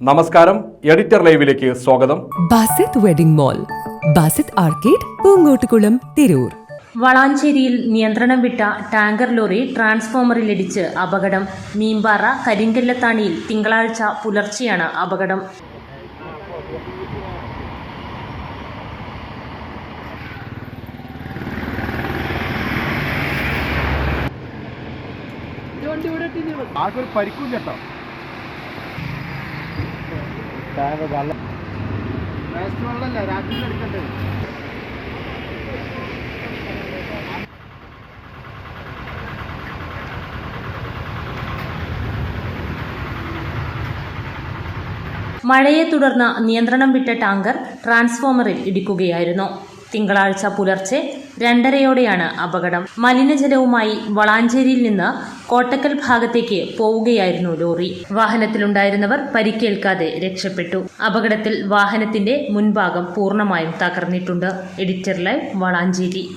നമസ്കാരം എഡിറ്റർ ലൈവിലേക്ക് സ്വാഗതം. Basith wedding mall Basith arcade Poongottukulam Tirur. വളാഞ്ചേരിയിൽ നിയന്ത്രണം വിട്ട ടാങ്കർ ലോറി ട്രാൻസ്ഫോമറിലിടിച്ച് അപകടം. മീമ്പാറ കരിങ്കല്ലത്താണിയിൽ തിങ്കളാഴ്ച പുലർച്ചെയാണ് അപകടം. ആർക്കൊരു പരിക്കും കേട്ടോ. വേസ്റ്റ് വെള്ളമല്ല രാത്രി എടുക്കട്ടെ. മഴയെ തുടർന്ന് നിയന്ത്രണം വിട്ട ടാങ്കർ ട്രാൻസ്ഫോമറിൽ ഇടിക്കുകയായിരുന്നു. തിങ്കളാഴ്ച പുലർച്ചെ രണ്ടരയോടെയാണ് അപകടം. മലിനജലവുമായി വളാഞ്ചേരിയിൽ നിന്ന് കോട്ടക്കൽ ഭാഗത്തേക്ക് പോവുകയായിരുന്നു ലോറി. വാഹനത്തിലുണ്ടായിരുന്നവർ പരിക്കേൽക്കാതെ രക്ഷപ്പെട്ടു. അപകടത്തിൽ വാഹനത്തിന്റെ മുൻഭാഗം പൂർണമായും തകർന്നിട്ടുണ്ട്. Editor live Valanchery.